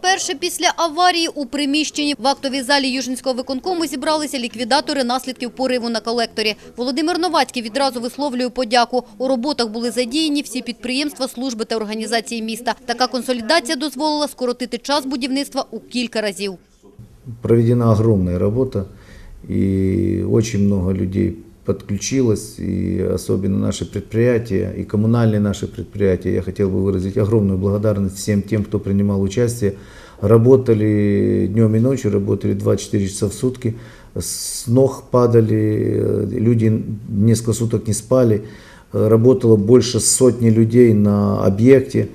Вперше після аварії у приміщенні в актовій залі Южинського виконкому зібралися ліквідатори наслідків пориву на колекторі. Володимир Новацький відразу висловлює подяку. У роботах були задіяні всі підприємства, служби та організації міста. Така консолідація дозволила скоротити час будівництва у кілька разів. проведена огромная работа, и очень много людей подключилось, и особенно наши предприятия, и коммунальные наши предприятия. Я хотел бы выразить огромную благодарность всем тем, кто принимал участие. Работали днем и ночью, работали 24 часа в сутки, с ног падали, э, люди несколько суток не спали. Э, Работало больше сотни людей на объекте.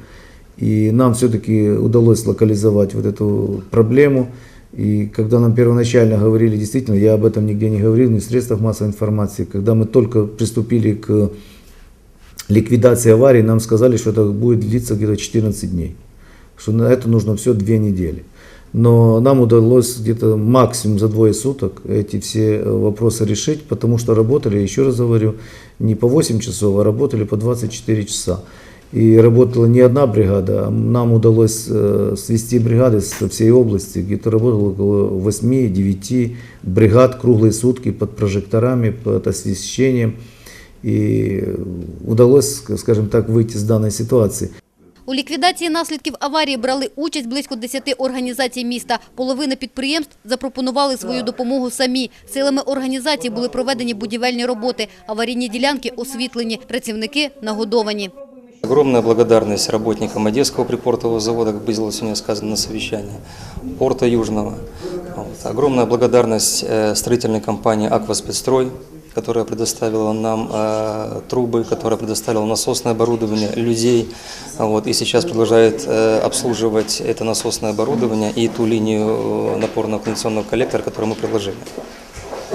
И нам все-таки удалось локализовать вот эту проблему. И когда нам первоначально говорили, действительно, я об этом нигде не говорил, ни в средствах массовой информации, когда мы только приступили к ликвидации аварии, нам сказали, что это будет длиться где-то 14 дней, что на это нужно все две недели. Но нам удалось где-то максимум за двое суток эти все э, вопросы решить, потому что работали, еще раз говорю, не по 8 часов, а работали по 24 часа. И работала не одна бригада, а нам удалось э, свести бригады со всей области, где-то работало около 8-9 бригад круглые сутки под прожекторами, под освещением. И удалось, скажем так, выйти с данной ситуации. У ліквідації наслідків аварії брали участь близько 10 організацій міста. Половина підприємств запропонували свою допомогу самі. Силами організацій були проведені будівельні роботи, аварійні ділянки освітлені, працівники нагодовані. Огромная благодарность работникам Одесского припортового завода, как было сегодня сказано на совещании, порта Южного. Вот. Огромная благодарность э, строительной компании «Акваспецстрой», которая предоставила нам э, трубы, которая предоставила насосное оборудование, людей, вот, и сейчас продолжает э, обслуживать это насосное оборудование и ту линию э, напорного кондиционного коллектора, которую мы предложили.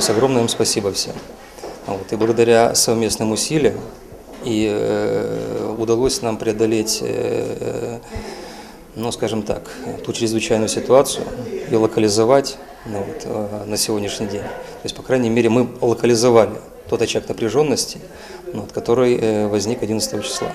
Огромное им спасибо всем. Вот, и благодаря совместным усилиям и э, удалось нам преодолеть, э, ну, скажем так, ту чрезвычайную ситуацию и локализовать ну, вот, э, на сегодняшний день. То есть, по крайней мере, мы локализовали тот очаг напряженности, ну, вот, который э, возник 11 числа.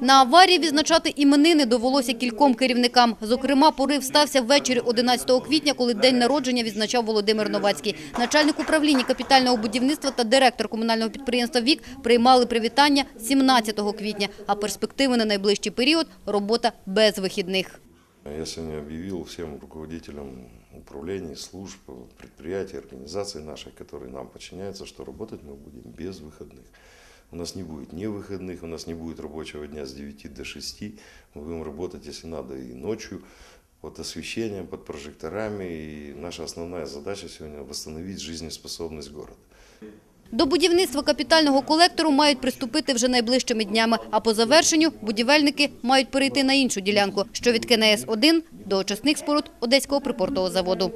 На аварії відзначати іменини довелося кільком керівникам. Зокрема, порив стався ввечері 11 квітня, коли день народження відзначав Володимир Новацький. Начальник управління капітального будівництва та директор комунального підприємства «Вік» приймали привітання 17 квітня, а перспективи на найближчий період – робота без вихідних. Я сегодня объявил всем руководителям управлений, служб, предприятий, организаций наших, которые нам подчиняются, что работать мы будем без выходных. У нас не будет ни выходных, у нас не будет рабочего дня с 9 до 6. Мы будем работать, если надо, и ночью, под освещением, под прожекторами. И наша основная задача сегодня – восстановить жизнеспособность города. До будівництва капітального колектору мають приступити вже найближчими днями, а по завершенню будівельники мають перейти на іншу ділянку, що від КНС-1 до очисних споруд Одеського припортового заводу.